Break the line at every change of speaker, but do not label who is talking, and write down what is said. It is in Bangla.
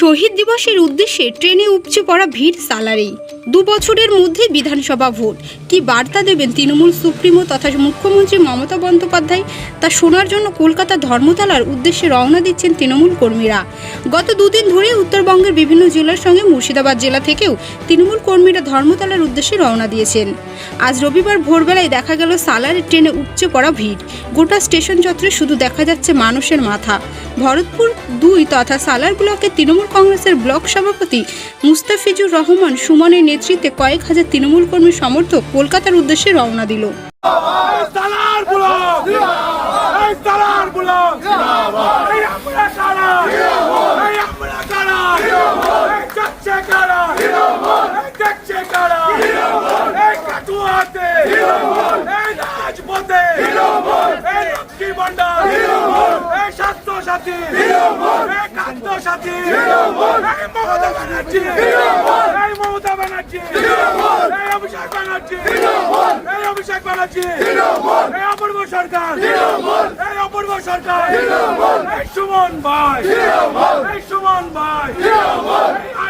শহীদ দিবসের উদ্দেশ্যে ট্রেনে উপচে পড়া ভিড় সালারেই। দু বছরের মধ্যে বিধানসভা ভোট। কি বার্তা দেবেন তৃণমূল সুপ্রিমো তথা মুখ্যমন্ত্রী মমতা বন্দ্যোপাধ্যায়? তা শোনার জন্য কলকাতা ধর্মতলার উদ্দেশ্যে রওনা দিচ্ছেন তৃণমূল কর্মীরা। গত দুদিন ধরে উত্তরবঙ্গের বিভিন্ন জেলার সঙ্গে মুর্শিদাবাদ জেলা থেকেও তৃণমূল কর্মীরা ধর্মতলার উদ্দেশ্যে রওনা দিয়েছেন। আজ রবিবার ভোরবেলায় দেখা গেল সালারের ট্রেনে উপচে পড়া ভিড়। গোটা স্টেশন চত্বরে শুধু দেখা যাচ্ছে মানুষের মাথা। ভরতপুর দুই তথা সালার ব্লকের তৃণমূল কংগ্রেসের ব্লক সভাপতি মুস্তাফিজুর রহমান সুমনের নেতৃত্বে কয়েক হাজার তৃণমূল কর্মী সমর্থক কলকাতার উদ্দেশ্যে রওনা দিল
সাথী সাথী ব্যানার্জি এই মমতা ব্যানার্জি এই অভিষেক ব্যানার্জি এই অভিষেক ব্যানার্জি এই অপূর্ব সরকার। এই অপূর্ব সরকার। এই সুমন ভাই। এই সুমন ভাই। ভাই